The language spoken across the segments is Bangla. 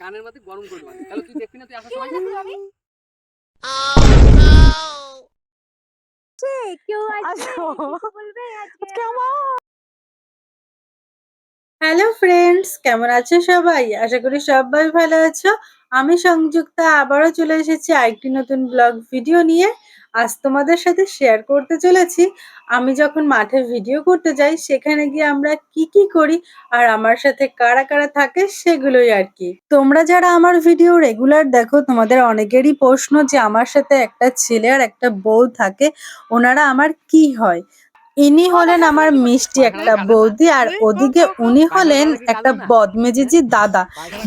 কানের মধ্যে গরম করে মানে তাহলে তুই দেখবি না তুই আসার সময় আমি হ্যালো ফ্রেন্ডস কেমন আছো সবাই? আশা করি সবাই ভালো আছো। আমি সংযুক্তা। আবারও চলে এসেছি আরেকটি নতুন ব্লগ ভিডিও নিয়ে। আজ তোমাদের সাথে শেয়ার করতে চলেছি। আমি যখন মাঠে ভিডিও করতে যাই, সেখানে গিয়ে আমরা কি কি করি আর আমার সাথে কারা কারা থাকে সেগুলোই আর কি। তোমরা যারা আমার ভিডিও রেগুলার দেখো, তোমাদের অনেকেরই প্রশ্ন যে আমার সাথে একটা ছেলে আর একটা বউ থাকে, ওনারা আমার কি হয়? ইনি হলেন আমার মিষ্টি একটা বৌদি আর ওদিকে উনি হলেন একটা বদমেজিজি দাদা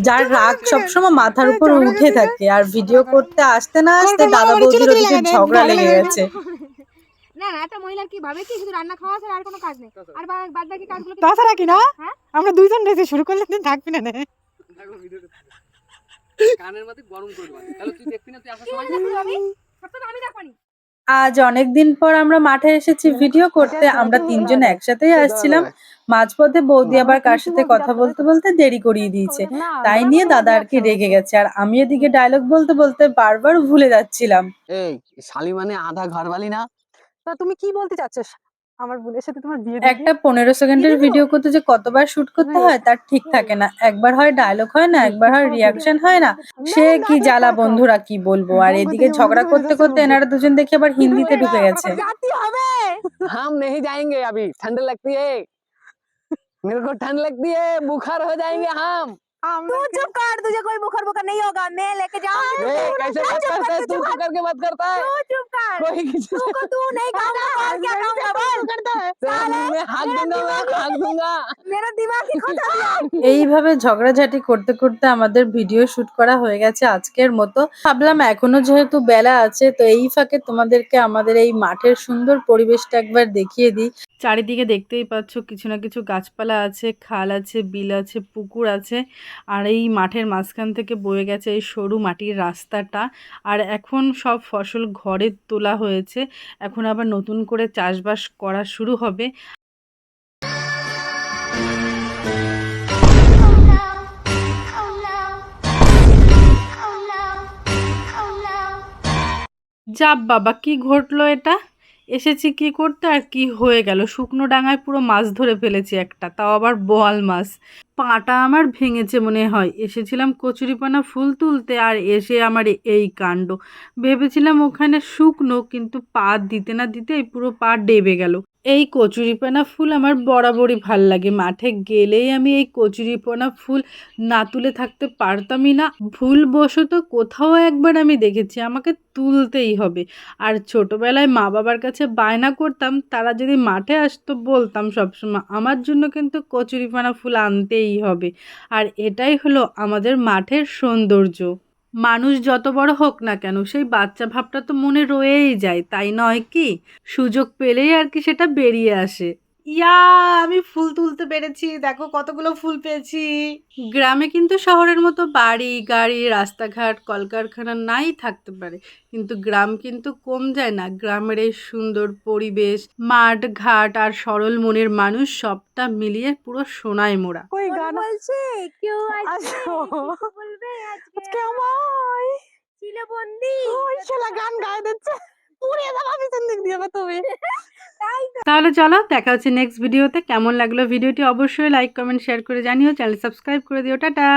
যার রাগ সবসময় মাথার উপর উঠে থাকে আর ভিডিও করতে আসতে না আসতে দাদা বৌদির ওদিকে ঝগড়া লেগে গেছে। না না একটা মহিলার কি ভাবে কি? শুধু রান্না খাওয়া ছাড়া আর কোনো কাজ নেই। আর বাদ বাকি কাজগুলো তাছাড়া কি না? হ্যাঁ? আমরা দুইজন রেসে শুরু করলে তুই থাকবি না রে। কানের মধ্যে গরম করবা তাহলে তুই দেখবি না তুই আসার সময় আমি? আমি দেখবনি আজ অনেক দিন পর আমরা মাঠে এসেছি ভিডিও করতে। আমরা তিনজন একসাথেই আসছিলাম। মাঝপথে বৌদি আবার কার সাথে কথা বলতে বলতে দেরি করিয়ে দিয়েছে। তাই নিয়ে দাদা আর কি রেগে গেছে। আর আমি এদিকে ডায়লগ বলতে বলতে বারবার ভুলে যাচ্ছিলাম। এই শালি মানে আধা ঘরবালি না? তা তুমি কি বলতে চাচ্ছ? আমার বোনের সাথে তোমার বিয়ে দিয়ে একটা পনেরো সেকেন্ডের ভিডিও করতে যে কতবার শুট করতে হয় তার ঠিক থাকে না একবার হয় ডায়লগ হয় না একবার হয় রিয়াকশন হয় না সে কি জ্বালা বন্ধুরা কি বলবো আর এদিকে ঝগড়া করতে করতে এনারা দুজন দেখে আবার হিন্দিতে ঢুকে গেছে জাতি হবে हम नहीं जाएंगे अभी ठंड लगती है मेरे को ठंड लगती है बुखार हो जाएंगे हम तू चुप कर तुझे कोई बुखार बुखार नहीं होगा मैं लेके जाऊंगी ए, कैसे बात करता है तू तो करके बात करता है तू चुप कर कोई किसी तू को तू नहीं खाऊंगा और क्या खाऊंगा बोल करता है तेरे मुंह में हाथ दूंगा मैं हाथ दूंगा मेरा दिमाग ही खत्म है এইভাবে ঝগড়াঝাটি করতে করতে আমাদের ভিডিও শুট করা হয়ে গেছে আজকের মতো ভাবলাম এখনো যেহেতু বেলা আছে তো এই ফাঁকে তোমাদেরকে আমাদের এই মাঠের সুন্দর পরিবেশটা একবার দেখিয়ে দিই চারিদিকে দেখতেই পাচ্ছ কিছু না কিছু গাছপালা আছে, খাল আছে, বিল আছে, পুকুর আছে। আর এই মাঠের মাঝখান থেকে বয়ে গেছে এই সরু মাটির রাস্তাটা। আর এখন সব ফসল ঘরে তোলা হয়েছে। এখন আবার নতুন করে চাষবাস করা শুরু হবে. যাব বাবা, কি ঘটলো এটা? এসেছি কি করতে আর কি হয়ে গেল? শুকনো ডাঙায় পুরো মাছ ধরে ফেলেছি একটা, তাও আবার বোয়াল মাছ। পাটা আমার ভেঙেছে মনে হয়। এসেছিলাম কচুরিপানা ফুল তুলতে আর এসে আমার এই কাণ্ড। ভেবেছিলাম ওখানে শুকনো, কিন্তু পা দিতে না দিতেই পুরো পা ডেবে গেল। এই কচুরিপানা ফুল আমার বরাবরই ভালো লাগে। মাঠে গেলেই আমি এই কচুরিপানা ফুল না তুলে থাকতে পারতামই না। ভুলবশত কোথাও একবার আমি দেখেছি, আমাকে তুলতেই হবে। আর ছোটবেলায় মা বাবার কাছে বায়না করতাম, তারা যদি মাঠে আসতো বলতাম সবসময়। আমার জন্য কিন্তু কচুরিপানা ফুল আনতেই হবে। আর এটাই হলো আমাদের মাঠের সৌন্দর্য। মানুষ যত বড় হোক না কেন, সেই বাচ্চা ভাবটা তো মনে রয়েই যায়, তাই নয় কি? সুযোগ পেলেই আর কি সেটা বেরিয়ে আসে। ইয়া আমি ফুল তুলতে পেরেছি। দেখো কতগুলো ফুল পেয়েছি। গ্রামে কিন্তু শহরের মতো বাড়ি গাড়ি রাস্তাঘাট কলকারখানা নাই থাকতে পারে। কিন্তু গ্রাম কিন্তু কম যায় না। গ্রামের এই সুন্দর পরিবেশ মাঠ ঘাট আর সরল মনের মানুষ সবটা মিলিয়ে পুরো সোনায় মোড়া। মনে গান? বলছে কেউ আসো। বলবে আজকে? আমায়? ছিল বন্দি ওই শালা গান গায়ে দিচ্ছে। পুড়ে যাবা পিছন দিক দিয়ে তুমি। তাই তো তাহলে চলো, দেখা হচ্ছে নেক্সট ভিডিওতে কেমন লাগল ভিডিওটি অবশ্যই লাইক কমেন্ট শেয়ার করে জানিও। চ্যানেল সাবস্ক্রাইব করে দিও। টাটা!